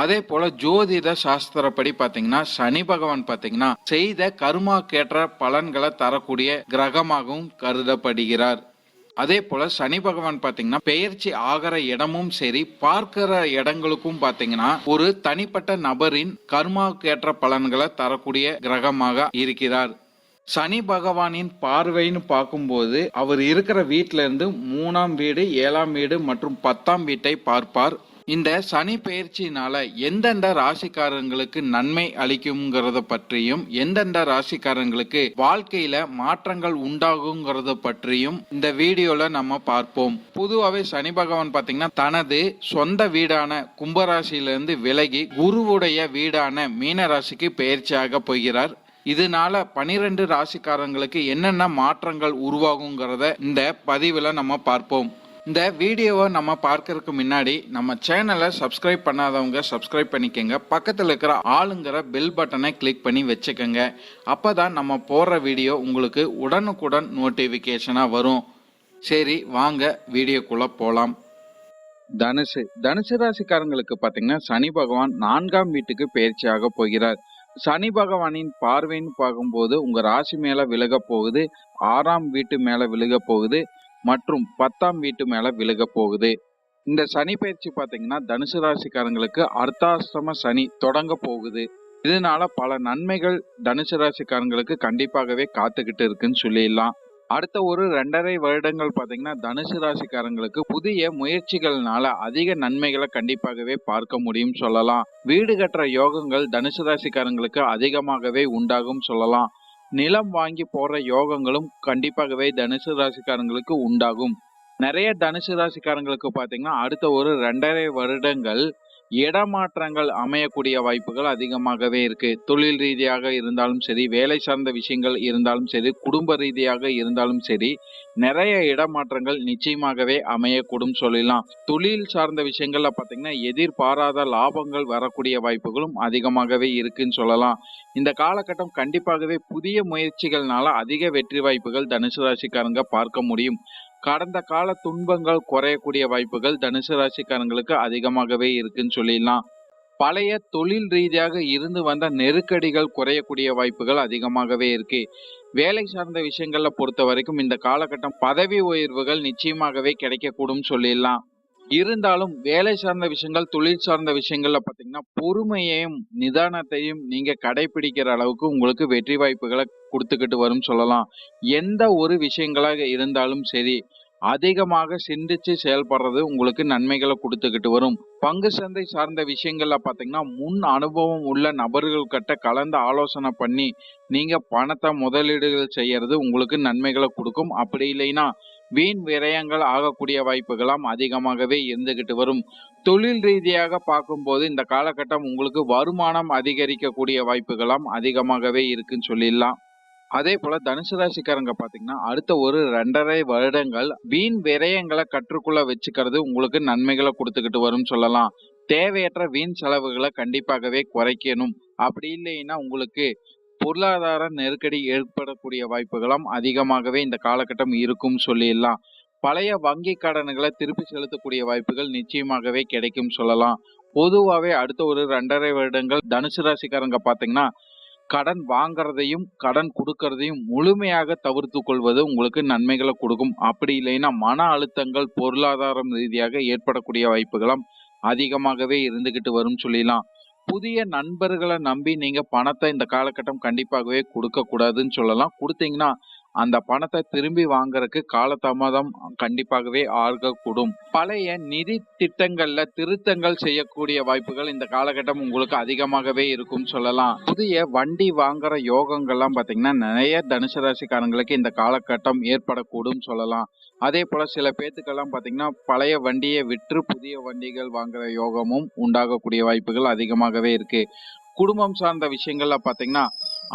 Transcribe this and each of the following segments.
அதே போல ஜோதிட சாஸ்திரப்படி பாத்தீங்கன்னா சனி பகவான் பாத்தீங்கன்னா செய்த கர்மாக்கேற்ற பலன்களை தரக்கூடிய கிரகமாகவும் கருதப்படுகிறார். அதே போல சனி பகவான் பாத்தீங்கன்னா பெயர்ச்சி ஆகிற இடமும் சரி பார்க்கிற இடங்களுக்கும் பார்த்தீங்கன்னா ஒரு தனிப்பட்ட நபரின் கர்மாக்கேற்ற பலன்களை தரக்கூடிய கிரகமாக இருக்கிறார். சனி பகவானின் பார்வைன்னு பார்க்கும்போது அவர் இருக்கிற வீட்டில இருந்து மூணாம் வீடு ஏழாம் வீடு மற்றும் பத்தாம் வீட்டை பார்ப்பார். இந்த சனி பெயர்ச்சினால எந்தெந்த ராசிக்காரங்களுக்கு நன்மை அளிக்குங்கிறத பற்றியும் எந்தெந்த ராசிக்காரங்களுக்கு வாழ்க்கையில மாற்றங்கள் உண்டாகுங்கிறத பற்றியும் இந்த வீடியோல நம்ம பார்ப்போம். பொதுவாகவே சனி பகவான் பார்த்தீங்கன்னா தனது சொந்த வீடான கும்பராசியிலிருந்து விலகி குருவுடைய வீடான மீனராசிக்கு பெயர்ச்சியாக போகிறார். இதனால பனிரெண்டு ராசிக்காரங்களுக்கு என்னென்ன மாற்றங்கள் உருவாகுங்கிறத இந்த பதிவில் நம்ம பார்ப்போம். இந்த வீடியோவை நம்ம பார்க்கறதுக்கு முன்னாடி நம்ம சேனலை சப்ஸ்கிரைப் பண்ணாதவங்க சப்ஸ்கிரைப் பண்ணிக்கோங்க. பக்கத்தில் இருக்கிற ஆளுங்கிற பெல் பட்டனை கிளிக் பண்ணி வச்சுக்கோங்க. அப்போ தான் நம்ம போடுற வீடியோ உங்களுக்கு உடனுக்குடன் நோட்டிஃபிகேஷனாக வரும். சரி வாங்க வீடியோக்குள்ளே போகலாம் தனுசு தனுசு ராசிக்காரங்களுக்கு பார்த்தீங்கன்னா சனி பகவான் நான்காம் வீட்டுக்கு பயிற்சியாக போகிறார். சனி பகவானின் பார்வைன்னு பார்க்கும்போது உங்கள் ராசி மேலே விலக போகுது. ஆறாம் வீட்டு மேலே விலக போகுது. மற்றும் பத்தாம் வீட்டு மேல விழுக போகுது. இந்த சனி பயிற்சி பார்த்தீங்கன்னா தனுசு ராசிக்காரங்களுக்கு அர்த்தாசிரம சனி தொடங்க போகுது. இதனால பல நன்மைகள் தனுசு ராசிக்காரங்களுக்கு கண்டிப்பாகவே காத்துக்கிட்டு இருக்குன்னு சொல்லிடலாம். அடுத்த ஒரு ரெண்டரை வருடங்கள் பார்த்தீங்கன்னா தனுசு ராசிக்காரங்களுக்கு புதிய முயற்சிகள்னால அதிக நன்மைகளை கண்டிப்பாகவே பார்க்க முடியும் சொல்லலாம். வீடு கட்டுற யோகங்கள் தனுசு ராசிக்காரங்களுக்கு அதிகமாகவே உண்டாகும் சொல்லலாம். நிலம் வாங்கி போற யோகங்களும் கண்டிப்பாகவே தனுசு ராசிக்காரங்களுக்கு உண்டாகும். நிறைய தனுசு ராசிக்காரங்களுக்கு பார்த்தீங்கன்னா அடுத்த ஒரு ரெண்டரை வருடங்கள் இடமாற்றங்கள் அமையக்கூடிய வாய்ப்புகள் அதிகமாகவே இருக்கு. தொழில் ரீதியாக இருந்தாலும் சரி வேலை சார்ந்த விஷயங்கள் இருந்தாலும் சரி குடும்ப ரீதியாக இருந்தாலும் சரி நிறைய இடமாற்றங்கள் நிச்சயமாகவே அமையக்கூடும் சொல்லலாம் தொழில் சார்ந்த விஷயங்கள்ல பார்த்தீங்கன்னா எதிர்பாராத லாபங்கள் வரக்கூடிய வாய்ப்புகளும் அதிகமாகவே இருக்குன்னு சொல்லலாம். இந்த காலகட்டம் கண்டிப்பாகவே புதிய முயற்சிகள்னால அதிக வெற்றி வாய்ப்புகள் தனுசு ராசிக்காரங்க பார்க்க முடியும். கடந்த கால துன்பங்கள் குறையக்கூடிய வாய்ப்புகள் தனுசு ராசிக்காரங்களுக்கு அதிகமாகவே இருக்குன்னு சொல்லிடலாம். பழைய தொழில் ரீதியாக இருந்து வந்த நெருக்கடிகள் குறையக்கூடிய வாய்ப்புகள் அதிகமாகவே இருக்கு. வேலை சார்ந்த விஷயங்கள்ல பொறுத்த வரைக்கும் இந்த காலகட்டம் பதவி உயர்வுகள் நிச்சயமாகவே கிடைக்கக்கூடும் சொல்லிடலாம். இருந்தாலும் வேலை சார்ந்த விஷயங்கள் தொழில் சார்ந்த விஷயங்கள்ல பாத்தீங்கன்னா பொறுமையையும் நிதானத்தையும் நீங்க கடைபிடிக்கிற அளவுக்கு உங்களுக்கு வெற்றி வாய்ப்புகளை கொடுத்துக்கிட்டு வரும் சொல்லலாம். எந்த ஒரு விஷயங்களாக இருந்தாலும் சரி அதிகமாக சிந்திச்சு செயல்படுறது உங்களுக்கு நன்மைகளை கொடுத்துக்கிட்டு வரும். பங்கு சந்தை சார்ந்த விஷயங்கள்ல பாத்தீங்கன்னா முன் அனுபவம் உள்ள நபர்கள் கிட்ட கலந்து ஆலோசனை பண்ணி நீங்க பணத்தை முதலீடுகள் செய்யறது உங்களுக்கு நன்மைகளை கொடுக்கும். அப்படி இல்லைன்னா வீண் விரயங்கள் ஆகக்கூடிய வாய்ப்புகளாம் அதிகமாகவே இருந்துகிட்டு வரும். தொழில் ரீதியாக பார்க்கும்போது இந்த காலகட்டம் உங்களுக்கு வருமானம் அதிகரிக்கக்கூடிய வாய்ப்புகளாம் அதிகமாகவே இருக்குன்னு சொல்லிடலாம். அதே போல தனுசு ராசிக்காரங்க பாத்தீங்கன்னா அடுத்த ஒரு ரெண்டரை வருடங்கள் வீண் விரயங்களை கற்றுக்குள்ள வச்சுக்கிறது உங்களுக்கு நன்மைகளை கொடுத்துக்கிட்டு வரும் சொல்லலாம். தேவையற்ற வீண் செலவுகளை கண்டிப்பாகவே குறைக்கணும். அப்படி இல்லைன்னா உங்களுக்கு பொருளாதார நெருக்கடி ஏற்படக்கூடிய வாய்ப்புகளும் அதிகமாகவே இந்த காலகட்டம் இருக்கும் சொல்லிடலாம். பழைய வங்கி கடன்களை திருப்பி செலுத்தக்கூடிய வாய்ப்புகள் நிச்சயமாகவே கிடைக்கும் சொல்லலாம். பொதுவாகவே அடுத்த ஒரு ரெண்டரை வருடங்கள் தனுசு ராசிக்காரங்க பார்த்தீங்கன்னா கடன் வாங்கிறதையும் கடன் கொடுக்கறதையும் முழுமையாக தவிர்த்து கொள்வது உங்களுக்கு நன்மைகளை கொடுக்கும். அப்படி இல்லைன்னா மன அழுத்தங்கள் பொருளாதாரம் ரீதியாக ஏற்படக்கூடிய வாய்ப்புகளும் அதிகமாகவே இருந்துகிட்டு வரும் சொல்லிடலாம். புதிய நண்பர்களை நம்பி நீங்க பணத்தை இந்த காலகட்டம் கண்டிப்பாகவே கொடுக்க கூடாதுன்னு சொல்லலாம். கொடுத்தீங்கன்னா அந்த பணத்தை திரும்பி வாங்குறதுக்கு காலதாமதம் கண்டிப்பாகவே ஆகக்கூடும். பழைய நிதி திட்டங்கள்ல திருத்தங்கள் செய்யக்கூடிய வாய்ப்புகள் இந்த காலகட்டம் உங்களுக்கு அதிகமாகவே இருக்கும் சொல்லலாம். புதிய வண்டி வாங்குற யோகங்கள்லாம் பாத்தீங்கன்னா நிறைய தனுசு ராசிக்காரங்களுக்கு இந்த காலகட்டம் ஏற்படக்கூடும் சொல்லலாம். அதே போல சில பேத்துக்கெல்லாம் பாத்தீங்கன்னா பழைய வண்டியை விற்று புதிய வண்டிகள் வாங்குற யோகமும் உண்டாகக்கூடிய வாய்ப்புகள் அதிகமாகவே இருக்கு. குடும்பம் சார்ந்த விஷயங்கள்ல பார்த்தீங்கன்னா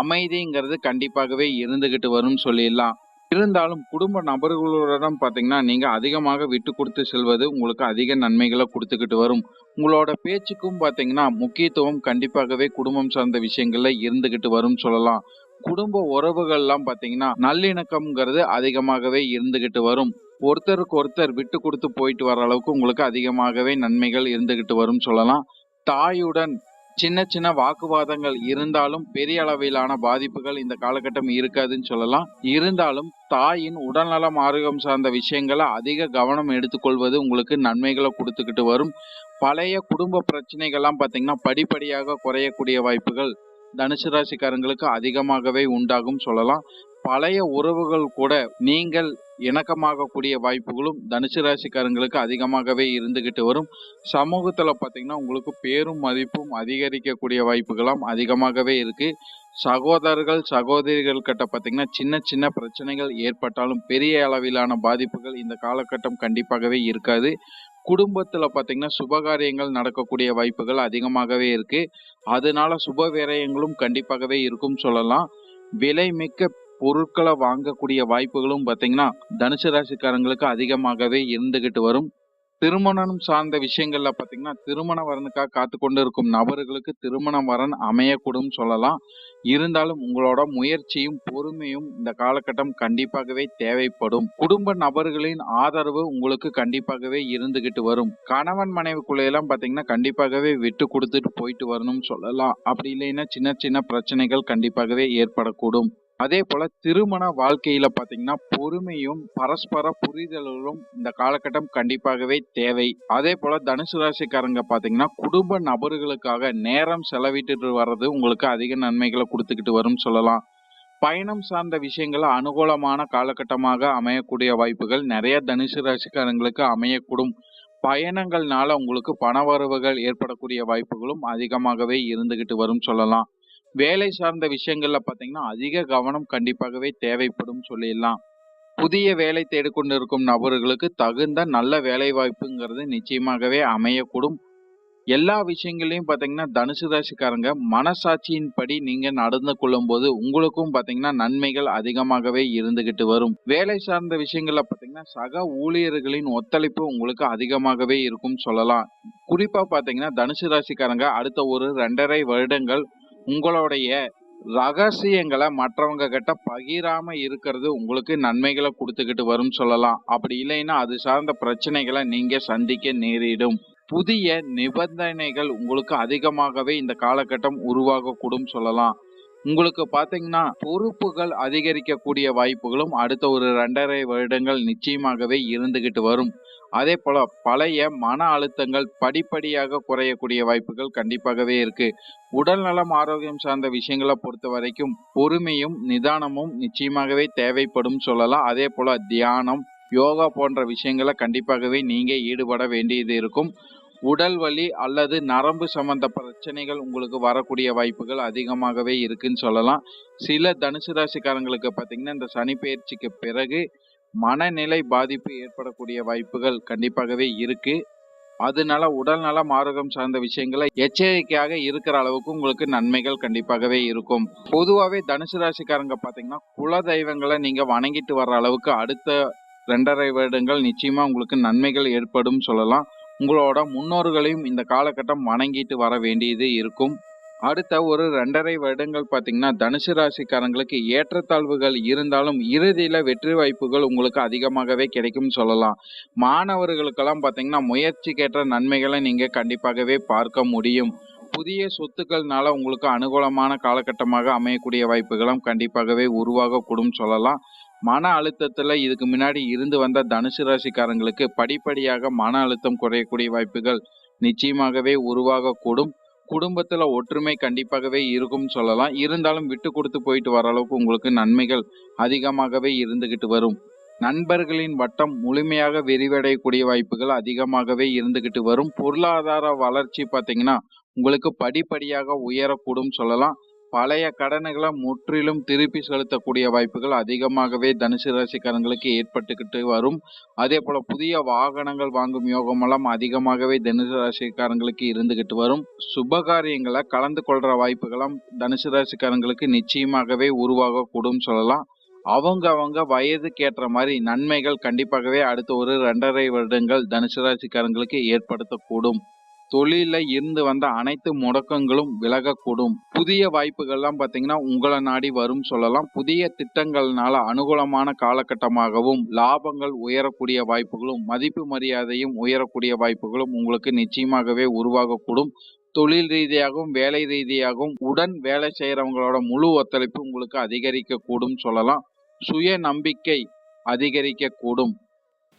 அமைதிங்கிறது கண்டிப்பாகவே இருந்துகிட்டு வரும்னு சொல்லிடலாம். இருந்தாலும் குடும்ப நபர்களுடன் பார்த்தீங்கன்னா நீங்கள் அதிகமாக விட்டு கொடுத்து செல்வது உங்களுக்கு அதிக நன்மைகளை கொடுத்துக்கிட்டு வரும். உங்களோட பேச்சுக்கும் பார்த்தீங்கன்னா முக்கியத்துவம் கண்டிப்பாகவே குடும்பம் சார்ந்த விஷயங்கள்ல இருந்துகிட்டு வரும் சொல்லலாம். குடும்ப உறவுகள்லாம் பார்த்தீங்கன்னா நல்லிணக்கம்ங்கிறது அதிகமாகவே இருந்துகிட்டு வரும். ஒருத்தருக்கு ஒருத்தர் விட்டு கொடுத்து போயிட்டு வர அளவுக்கு உங்களுக்கு அதிகமாகவே நன்மைகள் இருந்துகிட்டு வரும் சொல்லலாம். தாயுடன் சின்ன சின்ன வாக்குவாதங்கள் இருந்தாலும் பெரிய அளவிலான பாதிப்புகள் இந்த காலகட்டம் இருக்காதுன்னு சொல்லலாம். இருந்தாலும் தாயின் உடல்நலம் ஆரோக்கியம் சார்ந்த விஷயங்களை அதிக கவனம் எடுத்துக்கொள்வது உங்களுக்கு நன்மைகளை கொடுத்துக்கிட்டு வரும். பழைய குடும்ப பிரச்சனைகள்லாம் பார்த்தீங்கன்னா படிப்படியாக குறையக்கூடிய வாய்ப்புகள் தனுசு ராசிக்காரங்களுக்கு அதிகமாகவே உண்டாகும் சொல்லலாம். பழைய உறவுகள் கூட நீங்கள் இணக்கமாகக்கூடிய வாய்ப்புகளும் தனுசு ராசிக்காரங்களுக்கு அதிகமாகவே இருந்துகிட்டு வரும். சமூகத்தில் பார்த்தீங்கன்னா உங்களுக்கு பேரும் மதிப்பும் அதிகரிக்கக்கூடிய வாய்ப்புகளும் அதிகமாகவே இருக்கு. சகோதரர்கள் சகோதரிகள் கிட்ட பார்த்தீங்கன்னா சின்ன சின்ன பிரச்சனைகள் ஏற்பட்டாலும் பெரிய அளவிலான பாதிப்புகள் இந்த காலகட்டம் கண்டிப்பாகவே இருக்காது. குடும்பத்தில் பார்த்திங்கன்னா சுபகாரியங்கள் நடக்கக்கூடிய வாய்ப்புகள் அதிகமாகவே இருக்கு. அதனால சுப விரயங்களும் கண்டிப்பாகவே இருக்கும் சொல்லலாம். விலை மிக்க பொருட்களை வாங்கக்கூடிய வாய்ப்புகளும் பார்த்தீங்கன்னா தனுசு ராசிக்காரங்களுக்கு அதிகமாகவே இருந்துகிட்டு வரும். திருமணம் சார்ந்த விஷயங்கள்ல பார்த்தீங்கன்னா திருமண வரனுக்காக காத்து கொண்டு இருக்கும் நபர்களுக்கு திருமண வரன் அமையக்கூடும் சொல்லலாம். இருந்தாலும் உங்களோட முயற்சியும் பொறுமையும் இந்த காலகட்டம் கண்டிப்பாகவே தேவைப்படும். குடும்ப நபர்களின் ஆதரவு உங்களுக்கு கண்டிப்பாகவே இருந்துகிட்டு வரும். கணவன் மனைவிக்குள்ளையெல்லாம் பார்த்தீங்கன்னா கண்டிப்பாகவே விட்டு கொடுத்துட்டு போயிட்டு வரணும்னு சொல்லலாம். அப்படி இல்லைன்னா சின்ன சின்ன பிரச்சனைகள் கண்டிப்பாகவே ஏற்படக்கூடும். அதே போல திருமண வாழ்க்கையில பாத்தீங்கன்னா பொறுமையும் பரஸ்பர புரிதலும் இந்த காலகட்டம் கண்டிப்பாகவே தேவை. அதே போல தனுசு ராசிக்காரங்க பாத்தீங்கன்னா குடும்ப நபர்களுக்காக நேரம் செலவிட்டு வர்றது உங்களுக்கு அதிக நன்மைகளை கொடுத்துக்கிட்டு வரும் சொல்லலாம். பயணம் சார்ந்த விஷயங்கள் அனுகூலமான காலகட்டமாக அமையக்கூடிய வாய்ப்புகள் நிறைய தனுசு ராசிக்காரங்களுக்கு அமையக்கூடும். பயணங்கள்னால உங்களுக்கு பண வரவுகள் ஏற்படக்கூடிய வாய்ப்புகளும் அதிகமாகவே இருந்துகிட்டு வரும் சொல்லலாம். வேலை சார்ந்த விஷயங்கள்ல பாத்தீங்கன்னா அதிக கவனம் கண்டிப்பாகவே தேவைப்படும் சொல்லிடலாம். புதிய வேலை தேடிக்கொண்டிருக்கும் நபர்களுக்கு தகுந்த நல்ல வேலை வாய்ப்புங்கிறது நிச்சயமாகவே அமையக்கூடும். எல்லா விஷயங்களையும் பாத்தீங்கன்னா தனுசு ராசிக்காரங்க மனசாட்சியின் படி நீங்க நடந்து கொள்ளும் போது உங்களுக்கும் பாத்தீங்கன்னா நன்மைகள் அதிகமாகவே இருந்துகிட்டு வரும். வேலை சார்ந்த விஷயங்கள்ல பாத்தீங்கன்னா சக ஊழியர்களின் ஒத்துழைப்பு உங்களுக்கு அதிகமாகவே இருக்கும் சொல்லலாம். குறிப்பா பாத்தீங்கன்னா தனுசு ராசிக்காரங்க அடுத்த ஒரு ரெண்டரை வருடங்கள் உங்களுடைய ரகசியங்களை மற்றவங்க கிட்ட பகிராம இருக்கிறது உங்களுக்கு நன்மைகளை கொடுத்துக்கிட்டு வரும் சொல்லலாம். அப்படி இல்லைன்னா அது சார்ந்த பிரச்சனைகளை நீங்க சந்திக்க நேரிடும். புதிய நிபந்தனைகள் உங்களுக்கு அதிகமாகவே இந்த காலகட்டம் உருவாகக்கூடும் சொல்லலாம். உங்களுக்கு பாத்தீங்கன்னா பொறுப்புகள் அதிகரிக்கக்கூடிய வாய்ப்புகளும் அடுத்த ஒரு ரெண்டரை வருடங்கள் நிச்சயமாகவே இருந்துகிட்டு வரும். அதே போல பழைய மன அழுத்தங்கள் படிப்படியாக குறையக்கூடிய வாய்ப்புகள் கண்டிப்பாகவே இருக்கு. உடல் நலம் ஆரோக்கியம் சார்ந்த விஷயங்களை பொறுத்த வரைக்கும் பொறுமையும் நிதானமும் நிச்சயமாகவே தேவைப்படும் சொல்லலாம். அதே போல தியானம் யோகா போன்ற விஷயங்களை கண்டிப்பாகவே நீங்க ஈடுபட வேண்டியது இருக்கும். உடல் வலி அல்லது நரம்பு சம்பந்த பிரச்சனைகள் உங்களுக்கு வரக்கூடிய வாய்ப்புகள் அதிகமாகவே இருக்குன்னு சொல்லலாம். சில தனுசு ராசிக்காரங்களுக்கு பார்த்தீங்கன்னா இந்த சனி பயிற்சிக்கு பிறகு மனநிலை பாதிப்பு ஏற்படக்கூடிய வாய்ப்புகள் கண்டிப்பாகவே இருக்கு. அதனால உடல் நலம் ஆரோக்கியம் சார்ந்த விஷயங்களை எச்சரிக்கையாக இருக்கிற அளவுக்கு உங்களுக்கு நன்மைகள் கண்டிப்பாகவே இருக்கும். பொதுவாகவே தனுசு ராசிக்காரங்க பார்த்தீங்கன்னா குல தெய்வங்களை நீங்க வணங்கிட்டு வர்ற அளவுக்கு அடுத்த ரெண்டரை வருடங்கள் நிச்சயமா உங்களுக்கு நன்மைகள் ஏற்படும் சொல்லலாம். உங்களோட முன்னோர்களையும் இந்த காலகட்டம் வணங்கிட்டு வர வேண்டியது இருக்கும். அடுத்த ஒரு ரெண்டரை வருடங்கள் பார்த்தீங்கன்னா தனுசு ராசிக்காரங்களுக்கு ஏற்றத்தாழ்வுகள் இருந்தாலும் இறுதியில் வெற்றி வாய்ப்புகள் உங்களுக்கு அதிகமாகவே கிடைக்கும் சொல்லலாம். மாணவர்களுக்கெல்லாம் பார்த்தீங்கன்னா முயற்சிக்கேற்ற நன்மைகளை நீங்கள் கண்டிப்பாகவே பார்க்க முடியும். புதிய சொத்துக்கள்னால உங்களுக்கு அனுகூலமான காலகட்டமாக அமையக்கூடிய வாய்ப்புகளும் கண்டிப்பாகவே உருவாகக்கூடும் சொல்லலாம். மன அழுத்தத்தில் இதுக்கு முன்னாடி இருந்து வந்த தனுசு ராசிக்காரங்களுக்கு படிப்படியாக மன அழுத்தம் குறையக்கூடிய வாய்ப்புகள் நிச்சயமாகவே உருவாகக்கூடும். குடும்பத்தில் ஒற்றுமை கண்டிப்பாகவே இருக்கும்னு சொல்லலாம். இருந்தாலும் விட்டு கொடுத்து போயிட்டு வர அளவுக்கு உங்களுக்கு நன்மைகள் அதிகமாகவே இருந்துகிட்டு வரும். நண்பர்களின் வட்டம் முழுமையாக விரிவடையக்கூடிய வாய்ப்புகள் அதிகமாகவே இருந்துகிட்டு வரும். பொருளாதார வளர்ச்சி பார்த்தீங்கன்னா உங்களுக்கு படிப்படியாக உயரக்கூடும் சொல்லலாம். பழைய கடன்களை முற்றிலும் திருப்பி செலுத்தக்கூடிய வாய்ப்புகள் அதிகமாகவே தனுசு ராசிக்காரங்களுக்கு ஏற்பட்டுக்கிட்டு வரும். அதே போல புதிய வாகனங்கள் வாங்கும் யோகமெல்லாம் அதிகமாகவே தனுசு ராசிக்காரங்களுக்கு இருந்துகிட்டு வரும். சுபகாரியங்களை கலந்து கொள்ற வாய்ப்புகளும் தனுசு ராசிக்காரங்களுக்கு நிச்சயமாகவே உருவாகக்கூடும் சொல்லலாம். அவங்க அவங்க வயதுக்கு ஏற்ற மாதிரி நன்மைகள் கண்டிப்பாகவே அடுத்த ஒரு ரெண்டரை வருடங்கள் தனுசு ராசிக்காரங்களுக்கு ஏற்படுத்தக்கூடும். தொழில இருந்து வந்த அனைத்து முடக்கங்களும் விலகக்கூடும். புதிய வாய்ப்புகள்லாம் பார்த்தீங்கன்னா உங்களை நாடி வரும் சொல்லலாம். புதிய திட்டங்கள்னால அனுகூலமான காலகட்டமாகவும் லாபங்கள் உயரக்கூடிய வாய்ப்புகளும் மதிப்பு மரியாதையும் உயரக்கூடிய வாய்ப்புகளும் உங்களுக்கு நிச்சயமாகவே உருவாகக்கூடும். தொழில் ரீதியாகவும் வேலை ரீதியாகவும் உடன் வேலை செய்யறவங்களோட முழு ஒத்துழைப்பு உங்களுக்கு அதிகரிக்கக்கூடும் சொல்லலாம். சுய நம்பிக்கை அதிகரிக்கக்கூடும்.